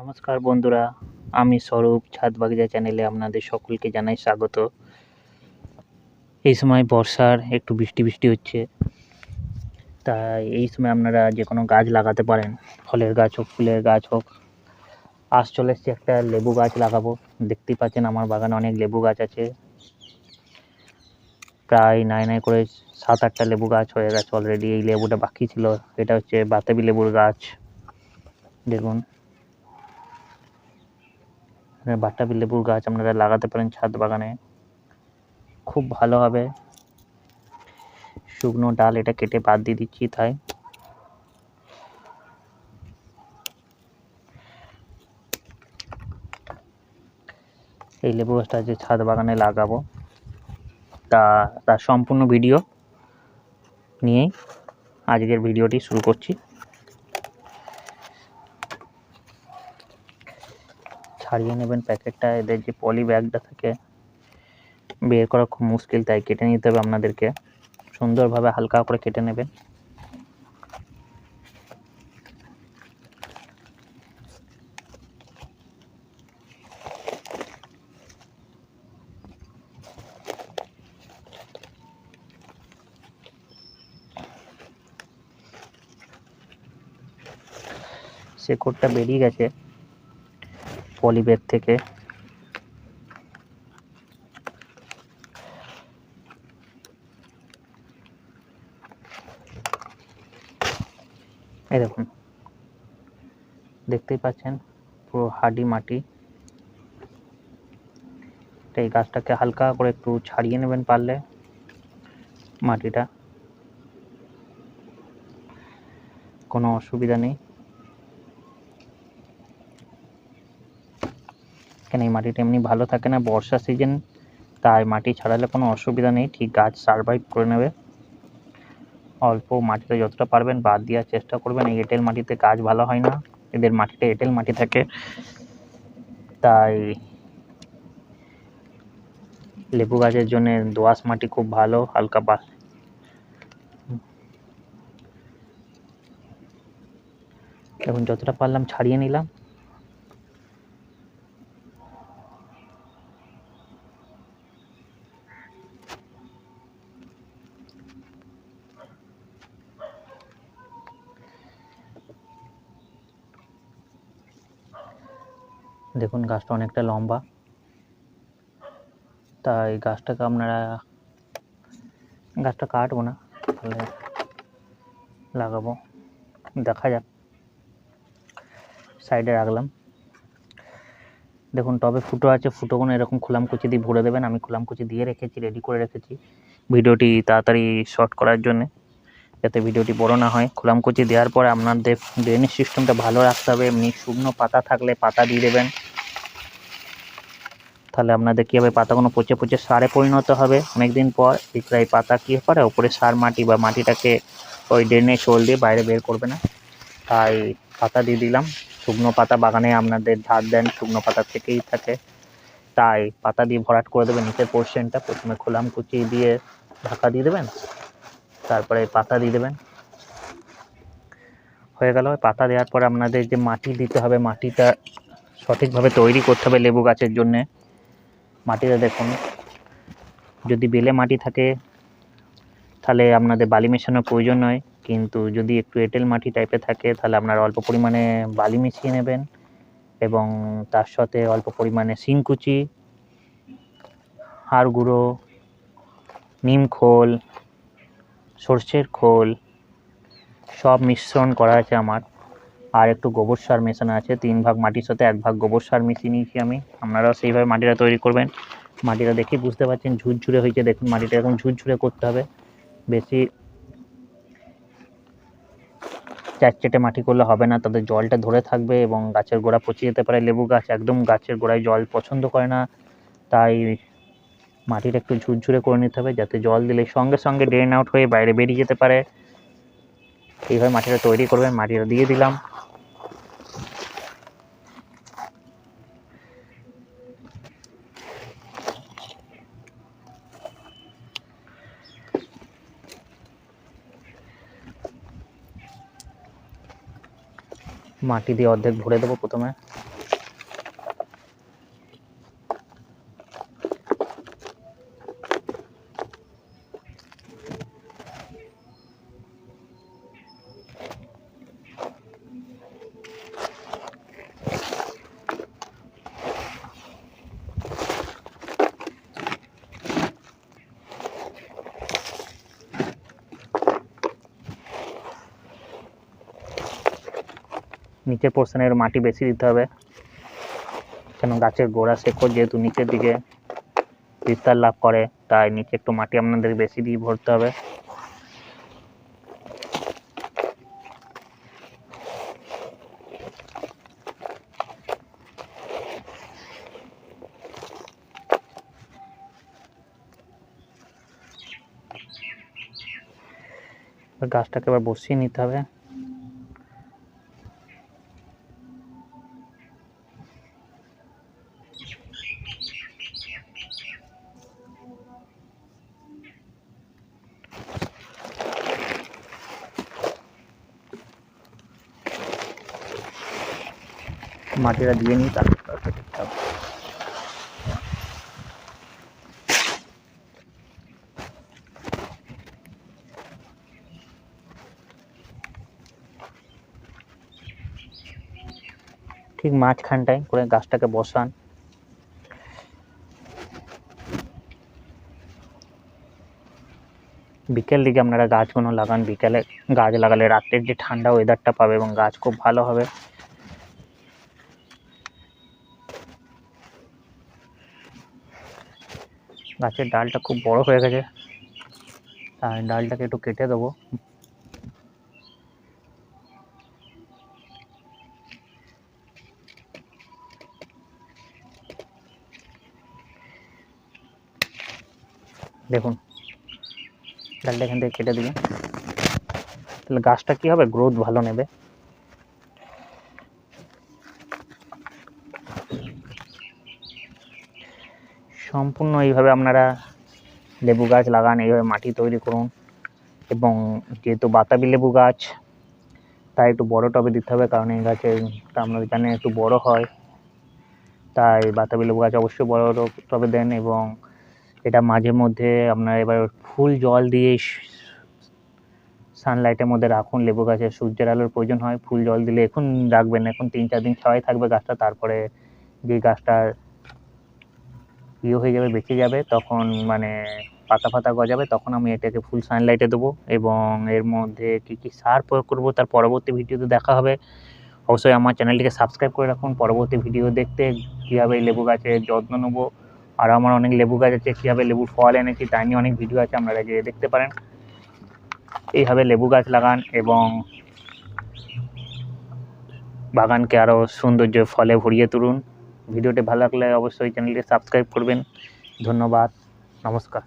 নমস্কার বন্ধুরা, আমি স্বরূপ ছাদ বাগিচা চ্যানেলে আপনাদের সকলকে জানাই স্বাগত। এই সময় বর্ষার একটু বৃষ্টি বৃষ্টি হচ্ছে, তাই এই সময় আপনারা যে কোনো গাছ লাগাতে পারেন, ফলের গাছ হোক, ফুলের গাছ হোক। আজ চলে এসছে একটা লেবু গাছ লাগাবো, দেখতেই পাচ্ছেন আমার বাগানে অনেক লেবু গাছ আছে। প্রায় নাই নাই করে সাত আটটা লেবু গাছ হয়ে গেছে অলরেডি এই লেবুটা বাকি ছিল, এটা হচ্ছে বাতাবি লেবুর গাছ। দেখুন এখানে বাতাবি লেবুর গাছ আপনারা লাগাতে পারেন ছাদ বাগানে। খুব ভালো হবে। শুকনো ডাল এটা কেটে বাদ দিয়ে দিচ্ছি তাই। এই লেবু গাছটা যে ছাদ বাগানে লাগাবো। তা, তার সম্পূর্ণ ভিডিও নিয়েই আজকের ভিডিওটি শুরু করছি। ছাড়িয়ে নেবেন প্যাকেটটা। এদের যে পলি ব্যাগটা থাকে, বের করা খুব মুশকিল, তাই কেটে নিতে হবে আপনাদেরকে। সুন্দরভাবে হালকা করে কেটে নেবেন। সে শেকড়টা বেরিয়ে গেছে। পলি ব্যাগ থেকে। এই দেখুন, দেখতেই পাচ্ছেন পুরো হাডি মাটি। এই গাছটাকে হালকা করে একটু ছাড়িয়ে নেবেন পারলে মাটিটা। কোনো অসুবিধা নেই। কেন এই মাটিটা এমনি ভালো থাকে না, বর্ষা সিজন তাই মাটি ছাড়ালে কোনো অসুবিধা নেই, ঠিক গাছ সারভাইভ করে নেবে। অল্প মাটিতে যতটা পারবেন বাদ দেওয়ার চেষ্টা করবেন, এই এঁটেল মাটিতে গাছ ভালো হয় না, এদের মাটিতে এঁটেল মাটি থাকে। তাই লেবু গাছের জন্য দোআঁশ মাটি খুব ভালো, হালকা বা এখন যতটা পারলাম ছাড়িয়ে নিলাম। দেখুন, গাছটা অনেকটা লম্বা। তাই গাছটাকে আপনারা, গাছটা কাটবো না, তাহলে লাগাবো। দেখা যাক, সাইডে রাখলাম। দেখুন, টবে ফুটো আছে, ফুটোগুলো এরকম খুলামকুচি দিয়ে ভরে দেবেন। আমি খুলামকুচি দিয়ে রেখেছি রেডি করে রেখেছি। ভিডিওটি তাড়াতাড়ি শর্ট করার জন্যে। যাতে ভিডিওটি বড় না হয়। খুলামকুচি দেওয়ার পরে আপনাদের ড্রেনেজ সিস্টেমটা ভালো রাখতে হবে। এমনি শুকনো পাতা থাকলে পাতা দিয়ে দেবেন। তাহলে আপনাদের কী হবে? পাতাগুলো পচে পচে সারে পরিণত হবে। অনেক দিন পর এই পাতা কী করে? ওপরে সার মাটি বা মাটিটাকে ওই ড্রেনে শোল দিয়ে বাইরে বের করবে না। তাই পাতা দিয়ে দিলাম। শুকনো পাতা বাগানে আপনাদের ধার দেন। শুকনো পাতা থেকেই থাকে। তাই পাতা দিয়ে ভরাট করে দেবেন। নিচের পোর্শনটা প্রথমে খোলাম কুচি দিয়ে ঢাকা দিয়ে দেবেন। তারপরে পাতা দিয়ে দেবেন। হয়ে গেল। পাতা দেওয়ার পরে আপনাদের যে মাটি দিতে হবে, মাটিটা সঠিকভাবে তৈরি করতে হবে লেবু গাছের জন্যে। মাটিটা দেখুন, যদি বেলে মাটি থাকে, তাহলে আপনাদের বালি মেশানোর প্রয়োজন নয়। কিন্তু যদি একটু এঁটেল মাটি টাইপের থাকে, তাহলে আপনারা অল্প পরিমাণে বালি মিশিয়ে নেবেন এবং তার সাথে অল্প পরিমাণে শিংকুচি হাড় গুঁড়ো নিম খোল সর্ষের খোল, সব মিশ্রণ করা আছে আমার। আর একটু গোবর সার মেশানো আছে, তিন ভাগ মাটির সাথে এক ভাগ গোবর সার মিশিয়ে নিয়েছি আমি। আপনারাও সেইভাবে মাটিটা তৈরি করবেন। মাটিটা দেখে বুঝতে পারছেন, ঝুরঝুরে হয়েছে। দেখুন, মাটিটা এরকম ঝুরঝুরে করতে হবে। বেশি চ্যাটচেটে মাটি করলে হবে না। তাদের জলটা ধরে থাকবে এবং গাছের গোড়া পচে যেতে পারে। লেবু গাছ একদম গাছের গোড়ায় জল পছন্দ করে না। তাই মাটিটা একটু ঝুরঝুরে করে নিতে হবে যাতে জল দিলে সঙ্গে সঙ্গে ড্রেন আউট হয়ে বাইরে বেরিয়ে যেতে পারে। এইভাবে মাটিটা তৈরি করবেন, মাটিটা দিয়ে দিলাম। মাটি দিয়ে অর্ধেক ভরে দেবো প্রথমে। নিচের পোর্শনের মাটি বেশি দিতে হবে। কেন গাছের গোড়া শেকড় যেহেতু নিচের দিকে বিস্তার লাভ করে, তাই নিচে একটু মাটি আপনাদের বেশি দিয়ে ভরতে হবে। গাছটাকে এবার বসিয়ে নিতে হবে। মাটিটা দিয়ে নিই, তারপর হবে ঠিক মাঝখানটায় করে গাছটাকে বসান। বিকেল দিকে আপনারা গাছগুলো লাগান। বিকেলে গাছ লাগালে রাত্রের যে ঠান্ডা ওয়েদারটা পাবে এবং গাছ খুব ভালো হবে। গাছের ডালটা খুব বড় হয়ে গেছে। তাই ডালটাকে একটু কেটে দেবো। দেখুন, ডালটা এখান থেকে কেটে দিবেন তাহলে গাছটা কি হবে? গ্রোথ ভালো নেবে। সম্পূর্ণ এইভাবে আপনারা লেবু গাছ লাগান, এইভাবে মাটি তৈরি করুন। এবং যেহেতু বাতাবি লেবু গাছ, তাই একটু বড় টবে দিতে হবে, কারণ এই গাছের আপনারা জানেন একটু বড় হয়। তাই বাতাবি লেবু গাছ অবশ্যই বড় টবে দেন এবং এটা মাঝে মধ্যে আপনার এবার ফুল জল দিয়ে সানলাইটের মধ্যে রাখুন। লেবু গাছে সূর্যের আলোর প্রয়োজন হয়। ফুল জল দিলে এখন রাখবেন, এখন তিন চার দিন ছাওয়াই থাকবে গাছটা, তারপরে যে গাছটা ইয়ে হয়ে যাবে, বেঁচে যাবে, তখন মানে পাতা ফাতা গজাবে, তখন আমি এটাকে ফুল সানলাইটে দেবো এবং এর মধ্যে কী কী সার প্রয়োগ করব তার পরবর্তী ভিডিওতে দেখা হবে। অবশ্যই আমার চ্যানেলটিকে সাবস্ক্রাইব করে রাখুন, পরবর্তী ভিডিও দেখতে কীভাবে এই লেবু গাছের যত্ন নেব আর আমার অনেক লেবু গাছ আছে, কীভাবে লেবুর ফল এনেছি, তাই নিয়ে অনেক ভিডিও আছে, আপনারা গিয়ে দেখতে পারেন। এইভাবে লেবু গাছ লাগান এবং বাগানকে আরও সৌন্দর্য ফলে ভরিয়ে তুলুন। ভিডিওটি ভালো লাগলে অবশ্যই চ্যানেলটি সাবস্ক্রাইব করবেন। ধন্যবাদ। নমস্কার।